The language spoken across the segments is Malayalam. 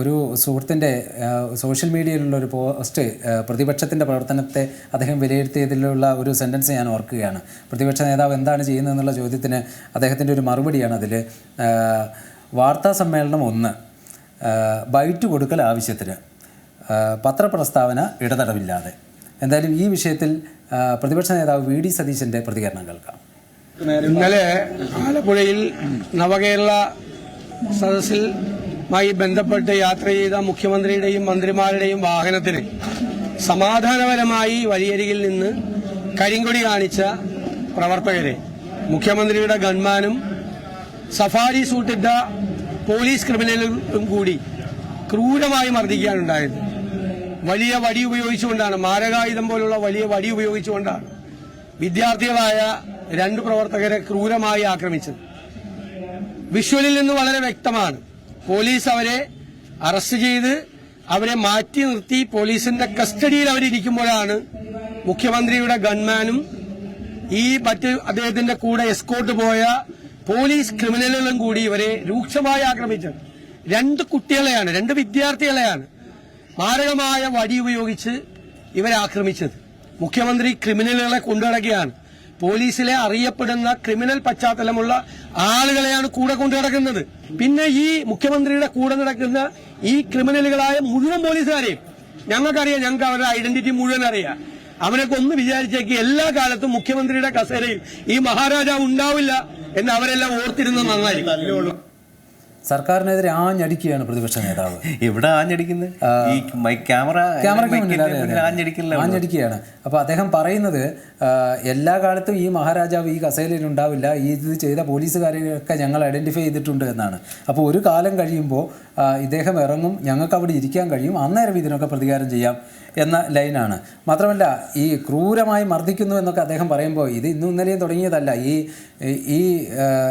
ഒരു സുഹൃത്തിന്റെ സോഷ്യൽ മീഡിയയിലുള്ള ഒരു പോസ്റ്റ് പ്രതിപക്ഷത്തിന്റെ പ്രവർത്തനത്തെ അദ്ദേഹം വിലയിരുത്തിയതിലുള്ള ഒരു സെന്റൻസ് ഞാൻ ഓർക്കുകയാണ്. പ്രതിപക്ഷ നേതാവ് എന്താണ് ചെയ്യുന്നതെന്നുള്ള ചോദ്യത്തിന് അദ്ദേഹത്തിന്റെ ഒരു മറുപടിയാണ് അതിൽ വാർത്താ സമ്മേളനം ഒന്ന് ബൈറ്റ് കൊടുക്കൽ ആവശ്യത്തിന് പത്രപ്രസ്താവന ഇടതടവില്ലാതെ. എന്തായാലും ഈ വിഷയത്തിൽ പ്രതിപക്ഷ നേതാവ് വി ഡി സതീശന്റെ പ്രതികരണം കേൾക്കാം. ഇന്നലെ ആലപ്പുഴയിൽ നവകേരള സദസ്സിലുമായി ബന്ധപ്പെട്ട് യാത്ര ചെയ്ത മുഖ്യമന്ത്രിയുടെയും മന്ത്രിമാരുടെയും വാഹനത്തിന് സമാധാനപരമായി വഴിയരികിൽ നിന്ന് കരിങ്കൊടി കാണിച്ച പ്രവർത്തകരെ മുഖ്യമന്ത്രിയുടെ ഗൺമാനും സഫാരി സൂട്ടിട്ട പോലീസ് ക്രിമിനലും കൂടി ക്രൂരമായി മർദ്ദിക്കാനുണ്ടായത് വലിയ വടി ഉപയോഗിച്ചുകൊണ്ടാണ് മാരകായുധം പോലുള്ള വലിയ വടി ഉപയോഗിച്ചുകൊണ്ടാണ് വിദ്യാർത്ഥികളായ രണ്ട് പ്രവർത്തകരെ ക്രൂരമായി ആക്രമിച്ചത്. വിഷ്വലിൽ നിന്ന് വളരെ വ്യക്തമാണ് പോലീസ് അവരെ അറസ്റ്റ് ചെയ്ത് അവരെ മാറ്റി നിർത്തി പോലീസിന്റെ കസ്റ്റഡിയിൽ അവരിയ്ക്കുമ്പോഴാണ് മുഖ്യമന്ത്രിയുടെ ഗൺമാനും ഈ മറ്റ് അദ്ദേഹത്തിന്റെ കൂടെ എസ്കോർട്ട് പോയ പോലീസ് ക്രിമിനലുകളും കൂടി ഇവരെ രൂക്ഷമായി ആക്രമിച്ചത്. രണ്ട് കുട്ടികളെയാണ് രണ്ട് വിദ്യാർത്ഥികളെയാണ് മാരകമായ വടി ഉപയോഗിച്ച് ഇവരെ ആക്രമിച്ചത്. മുഖ്യമന്ത്രി ക്രിമിനലുകളെ കൊണ്ടുനടക്കുകയാണ്. പോലീസിലെ അറിയപ്പെടുന്ന ക്രിമിനൽ പശ്ചാത്തലമുള്ള ആളുകളെയാണ് കൂടെ കൊണ്ടു നടക്കുന്നത്. പിന്നെ ഈ മുഖ്യമന്ത്രിയുടെ കൂടെ നടക്കുന്ന ഈ ക്രിമിനലുകളായ മുഴുവൻ പോലീസുകാരെയും ഞങ്ങൾക്കറിയാം ഞങ്ങൾക്ക് അവരുടെ ഐഡന്റിറ്റി മുഴുവൻ അറിയാം. അവനൊക്കെ ഒന്ന് വിചാരിച്ചേക്ക് എല്ലാ കാലത്തും മുഖ്യമന്ത്രിയുടെ കസേരയിൽ ഈ മഹാരാജാവ് ഉണ്ടാവില്ല എന്ന് അവരെല്ലാം ഓർത്തിരുന്ന നന്നായിരിക്കും. സർക്കാരിനെതിരെ ആഞ്ഞടിക്കുകയാണ് പ്രതിപക്ഷ നേതാവ്. ഇവിടെ ആഞ്ഞടിക്കുന്നത് ക്യാമറ ക്യാമറയ്ക്ക് മുന്നിൽ ആഞ്ഞടിക്കുകയാണ്. അപ്പോൾ അദ്ദേഹം പറയുന്നത് എല്ലാ കാലത്തും ഈ മഹാരാജാവ് ഈ കസേലയിൽ ഉണ്ടാവില്ല ഈ ഇത് ചെയ്ത പോലീസുകാരെയൊക്കെ ഞങ്ങൾ ഐഡന്റിഫൈ ചെയ്തിട്ടുണ്ട് എന്നാണ്. അപ്പോൾ ഒരു കാലം കഴിയുമ്പോൾ ഇദ്ദേഹം ഇറങ്ങും ഞങ്ങൾക്ക് അവിടെ ഇരിക്കാൻ കഴിയും അന്നേരം ഇതിനൊക്കെ പ്രതികാരം ചെയ്യാം എന്ന ലൈനാണ്. മാത്രമല്ല ഈ ക്രൂരമായി മർദ്ദിക്കുന്നു എന്നൊക്കെ അദ്ദേഹം പറയുമ്പോൾ ഇത് ഇന്നും ഇന്നലെയും തുടങ്ങിയതല്ല. ഈ ഈ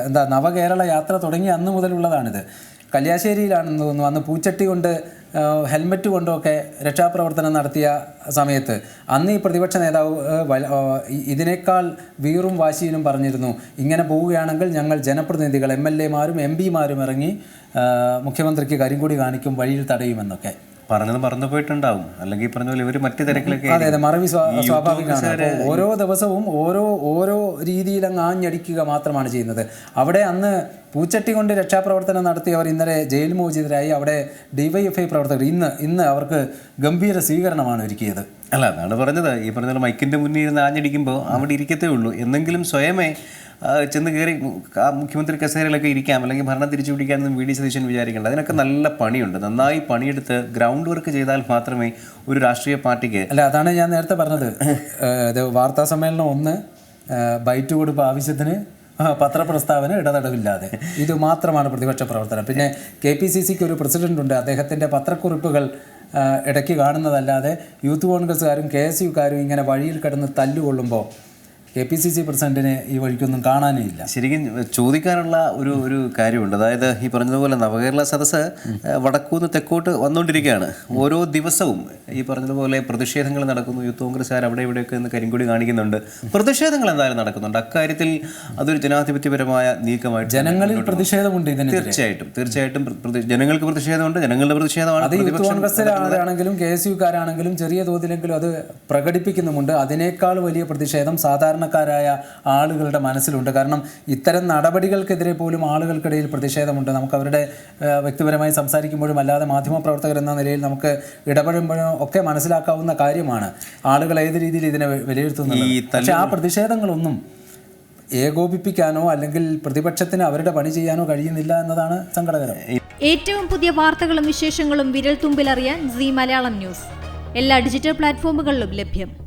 എന്താ നവകേരള യാത്ര തുടങ്ങിയ അന്ന് മുതലുള്ളതാണിത്. കല്യാശ്ശേരിയിലാണെന്ന് തോന്നുന്നു. അന്ന് പൂച്ചട്ടി കൊണ്ട് ഹെൽമെറ്റ് കൊണ്ടൊക്കെ രക്ഷാപ്രവർത്തനം നടത്തിയ സമയത്ത് അന്ന് ഈ പ്രതിപക്ഷ നേതാവ് ഇതിനേക്കാൾ വീറും വാശിയിലും പറഞ്ഞിരുന്നു ഇങ്ങനെ പോവുകയാണെങ്കിൽ ഞങ്ങൾ ജനപ്രതിനിധികൾ എം എൽ എമാരും എം പിമാരും ഇറങ്ങി മുഖ്യമന്ത്രിക്ക് കരിങ്കൊടി കാണിക്കും വഴിയിൽ തടയുമെന്നൊക്കെ പറഞ്ഞത് മറന്നു പോയിട്ടുണ്ടാവും. അല്ലെങ്കിൽ പറഞ്ഞ പോലെ ഇവർ മറ്റു തിരക്കിലൊക്കെ അതെ അതെ. മറവി സ്വാഭാവികമാണ്. ഓരോ ദിവസവും ഓരോ ഓരോ രീതിയിൽ അങ്ങ് ആഞ്ഞടിക്കുക മാത്രമാണ് ചെയ്യുന്നത്. അവിടെ അന്ന് പൂച്ചട്ടി കൊണ്ട് രക്ഷാപ്രവർത്തനം നടത്തിയവർ ഇന്നലെ ജയിൽ മോചിതരായി. അവിടെ ഡിവൈഎഫ്ഐ പ്രവർത്തകർ ഇന്ന് ഇന്ന് അവർക്ക് ഗംഭീര സ്വീകരണമാണ് ഒരുക്കിയത്. അല്ല അതാണ് പറഞ്ഞത്. ഈ പറഞ്ഞ മൈക്കിന്റെ മൈക്കിന്റെ മുന്നിൽ ഇരുന്ന് ആഞ്ഞടിക്കുമ്പോൾ അവിടെ ഇരിക്കത്തേ ഉള്ളൂ. എന്നെങ്കിലും സ്വയമേ ചെന്ന് കയറി മുഖ്യമന്ത്രി കസേരയിലൊക്കെ ഇരിക്കാം അല്ലെങ്കിൽ ഭരണം തിരിച്ചു പിടിക്കാമെന്നും വി ഡി സതീശൻ വിചാരിക്കേണ്ട. അതിനൊക്കെ നല്ല പണിയുണ്ട്. നന്നായി പണിയെടുത്ത് ഗ്രൗണ്ട് വർക്ക് ചെയ്താൽ മാത്രമേ ഒരു രാഷ്ട്രീയ പാർട്ടിക്ക് അല്ല അതാണ് ഞാൻ നേരത്തെ പറഞ്ഞത്. ഇത് വാർത്താ സമ്മേളനം ഒന്ന് ബൈറ്റ് കൊടുപ്പ് ആവശ്യത്തിന് പത്രപ്രസ്താവന ഇടതടവില്ലാതെ. ഇത് മാത്രമാണ് പ്രതിപക്ഷ പ്രവർത്തനം. പിന്നെ കെ പി സി സിക്ക് ഒരു പ്രസിഡന്റ് ഉണ്ട്. അദ്ദേഹത്തിന്റെ പത്രക്കുറിപ്പുകൾ ഇടയ്ക്ക് കാണുന്നതല്ലാതെ യൂത്ത് കോൺഗ്രസ്സുകാരും കെ എസ് യുക്കാരും ഇങ്ങനെ വഴിയിൽ കിടന്ന് തല്ലുകൊള്ളുമ്പോൾ കെ പി സി സി പ്രസിഡന്റിനെ ഈ വഴിക്കൊന്നും കാണാനേ ഇല്ല ശരിക്കും ചോദിക്കാനുള്ള ഒരു ഒരു കാര്യമുണ്ട്. അതായത് ഈ പറഞ്ഞതുപോലെ നവകേരള സദസ്സ് വടക്കൂന്ന് തെക്കോട്ട് വന്നുകൊണ്ടിരിക്കുകയാണ്. ഓരോ ദിവസവും ഈ പറഞ്ഞതുപോലെ പ്രതിഷേധങ്ങൾ നടക്കുന്നു. യൂത്ത് കോൺഗ്രസ്സുകാർ അവിടെ ഇവിടെയൊക്കെ നിന്ന് കരിങ്കൊടി കാണിക്കുന്നുണ്ട്. പ്രതിഷേധങ്ങൾ എന്തായാലും നടക്കുന്നുണ്ട്. അക്കാര്യത്തിൽ അതൊരു ജനാധിപത്യപരമായ നീക്കമായിട്ട് ജനങ്ങളിൽ പ്രതിഷേധമുണ്ട് തീർച്ചയായിട്ടും തീർച്ചയായിട്ടും ജനങ്ങൾക്ക് പ്രതിഷേധമുണ്ട്. ജനങ്ങളുടെ പ്രതിഷേധമാണ് അത് യൂത്ത് പ്രതിപക്ഷം കോൺഗ്രസ്സിലാണെങ്കിലും കെ എസ് യുക്കാരാണെങ്കിലും ചെറിയ തോതിലെങ്കിലും അത് പ്രകടിപ്പിക്കുന്നുമുണ്ട്. അതിനേക്കാൾ വലിയ പ്രതിഷേധം സാധാരണക്കാരായ ആളുകളുടെ മനസ്സിലുണ്ട്. കാരണം ഇത്തരം നടപടികൾക്കെതിരെ പോലും ആളുകൾക്കിടയിൽ പ്രതിഷേധമുണ്ട്. നമുക്ക് അവരുടെ വ്യക്തിപരമായി സംസാരിക്കുമ്പോഴും അല്ലാതെ മാധ്യമപ്രവർത്തകർ എന്ന നിലയിൽ നമുക്ക് ഇടപെടുമ്പോഴും ഒക്കെ മനസ്സിലാക്കാവുന്ന കാര്യമാണ് ആളുകൾ ഏത് രീതിയിൽ ഇതിനെ വിലയിരുത്തുന്നു പക്ഷേ ആ പ്രതിഷേധങ്ങളൊന്നും ഏകോപിപ്പിക്കാനോ അല്ലെങ്കിൽ പ്രതിപക്ഷത്തിന് അവരുടെ പണി ചെയ്യാനോ കഴിയുന്നില്ല എന്നതാണ് സങ്കടകരം. ഏറ്റവും പുതിയ വാർത്തകളും വിശേഷങ്ങളും വിരൽ തുമ്പിലറിയാൻ സി മലയാളം ന്യൂസ്. എല്ലാ ഡിജിറ്റൽ പ്ലാറ്റ്ഫോമുകളിലും ലഭ്യം.